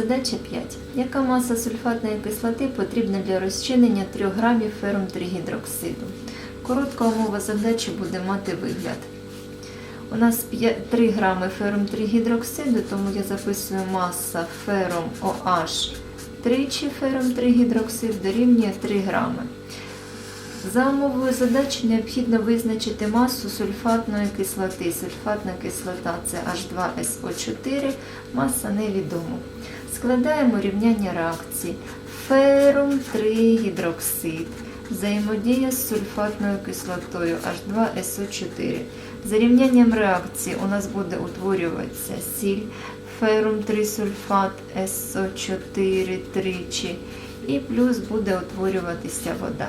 Задача 5. Яка маса сульфатної кислоти потрібна для розчинення 3 грамів ферум тригідроксиду? Коротка умова задачі буде мати вигляд. У нас 3 грами ферум тригідроксиду, тому я записую маса ферум OH тричі ферум тригідроксид дорівнює 3 грами. За умовою задачі необхідно визначити масу сульфатної кислоти. Сульфатна кислота це H2SO4, маса невідома. Складаємо рівняння реакції. Ферум 3 гідроксид. Взаємодія з сульфатною кислотою H2SO4. За рівнянням реакції у нас буде утворюватися сіль, ферум 3 сульфат SO4 тричі і плюс буде утворюватися вода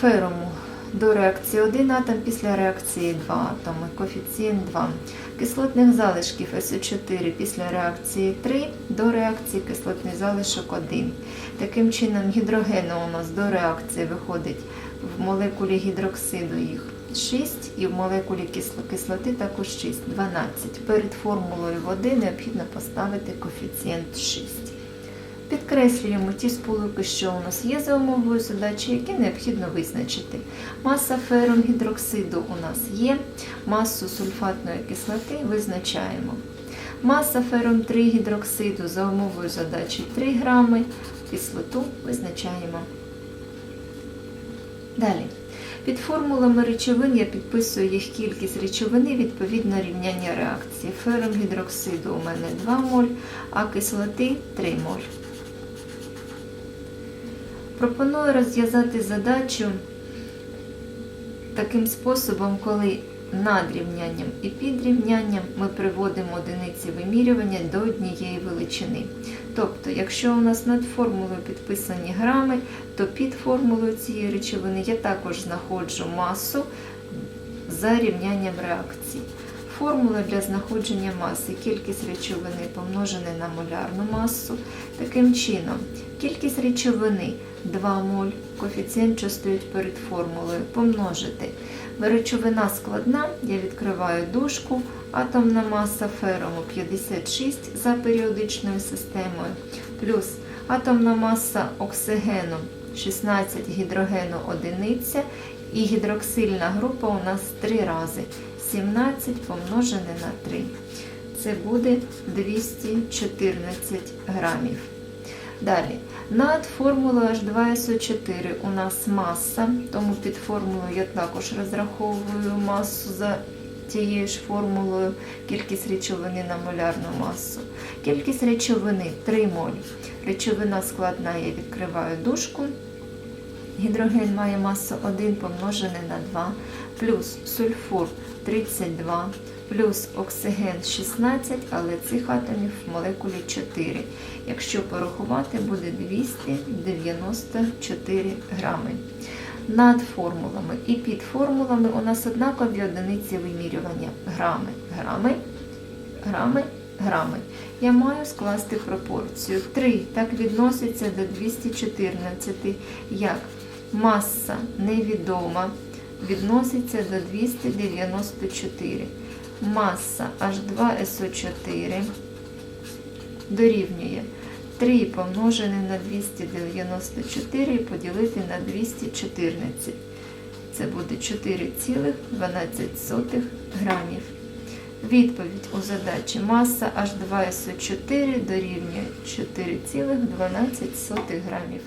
феруму до реакції 1 атом після реакції 2 атоми, коефіцієнт 2. Кислотних залишків СО4 після реакції 3 до реакції кислотний залишок 1. Таким чином, гідрогену у нас до реакції виходить в молекулі гідроксиду їх 6 і в молекулі кислоти також 6, 12. Перед формулою води необхідно поставити коефіцієнт 6. Підкреслюємо ті сполуки, що у нас є за умовою задачі, які необхідно визначити. Маса ферум гідроксиду у нас є, масу сульфатної кислоти визначаємо. Маса ферум 3 гідроксиду за умовою задачі 3 грами, кислоту визначаємо. Далі. Під формулами речовин я підписую їх кількість речовини відповідно рівняння реакції. Ферум гідроксиду у мене 2 моль, а кислоти 3 моль. Пропоную розв'язати задачу таким способом, коли над рівнянням і під рівнянням ми приводимо одиниці вимірювання до однієї величини. Тобто, якщо у нас над формулою підписані грами, то під формулою цієї речовини я також знаходжу масу за рівнянням реакції. Формула для знаходження маси кількість речовини помножене на молярну масу. Таким чином, кількість речовини 2 моль, коефіцієнт, що стоїть перед формулою, помножити. Речовина складна, я відкриваю дужку, атомна маса феруму 56 за періодичною системою, плюс атомна маса оксигену 16 гідрогену одиниця і гідроксильна група у нас 3 рази. 17 помножене на 3. Це буде 214 грамів. Далі, над формулою H2SO4 у нас маса, тому під формулою я також розраховую масу за тією ж формулою кількість речовини на молярну масу. Кількість речовини 3 моль. Речовина складна, я відкриваю дужку. Гідроген має масу 1 помножене на 2, плюс сульфур 32, плюс оксиген 16, але цих атомів в молекулі 4. Якщо порахувати, буде 294 грами. Над формулами і під формулами у нас однакові одиниці вимірювання. Грами, грами, грами, грами. Я маю скласти пропорцію. 3 так відноситься до 214, як маса невідома відноситься до 294. Маса H2SO4 дорівнює 3 помножене на 294 поділити на 214. Це буде 4,12 грамів. Відповідь у задачі маса H2SO4 дорівнює 4,12 грамів.